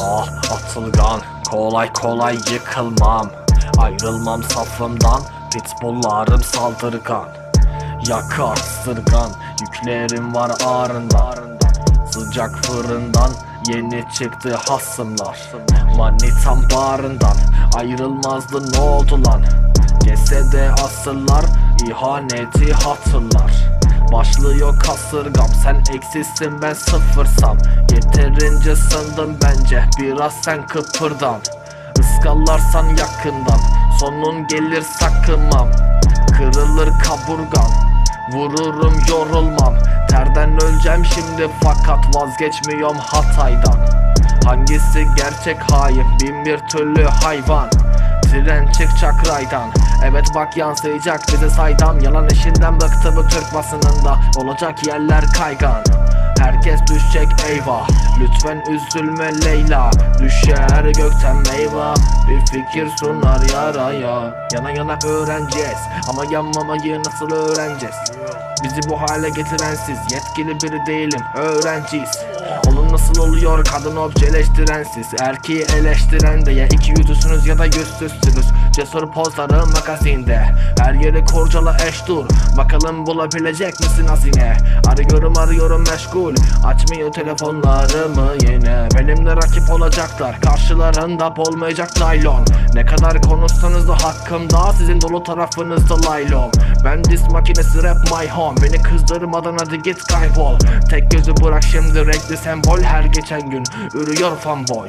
Ah atılgan kolay kolay yıkılmam. Ayrılmam safımdan pitbulllarım saldırgan. Yakar sırgan yüklerim var ağrından. Sıcak fırından yeni çıktı hasımlar. Manitam bağrından ayrılmazdı ne oldu lan? Cesede asırlar ihaneti hatırlar Başlıyor kasırgam sen eksizsin ben sıfırsam. Yeterince sındım bence biraz sen kıpırdan Iskallarsan yakından sonun gelir sakınmam. Kırılır kaburgan Vururum yorulmam. Terden öleceğim şimdi fakat vazgeçmiyorum Hatay'dan. Hangisi gerçek hain bin bir türlü hayvan Tren çıkacak raydan Evet bak yansıyacak bize saydam. Yalan işinden bıktı bu Türk basınında. Olacak yerler kaygan. Herkes düşecek eyvah. Lütfen üzülme Leyla. Düşer gökten meyve Bir fikir sunar yaraya. Yana yana öğreneceğiz. Ama yanmamayı nasıl öğreneceğiz? Bizi bu hale getiren siz. Yetkili biri değilim. Öğrenciyiz Oğlum nasıl oluyor? Kadın objeleştiren siz Erkeği eleştiren de. Ya iki yüzlüsünüz ya da yüzsüzsünüz. Cesur pozları magazinde. Her yeri kurcala eş dur. Bakalım bulabilecek misin hazine? Arıyorum arıyorum meşgul. Açmıyor telefonlarımı yine. Benimle rakip olacaklar. Karşılarında olmayacak naylon. Ne kadar konuşsanız da hakkımda Sizin dolu tarafınızda laylon. Ben dis makinesi rap my home. Beni kızdırmadan hadi git kaybol. Tek gözü bırak şimdi renkli sembol Her geçen gün. Ürüyor fanboy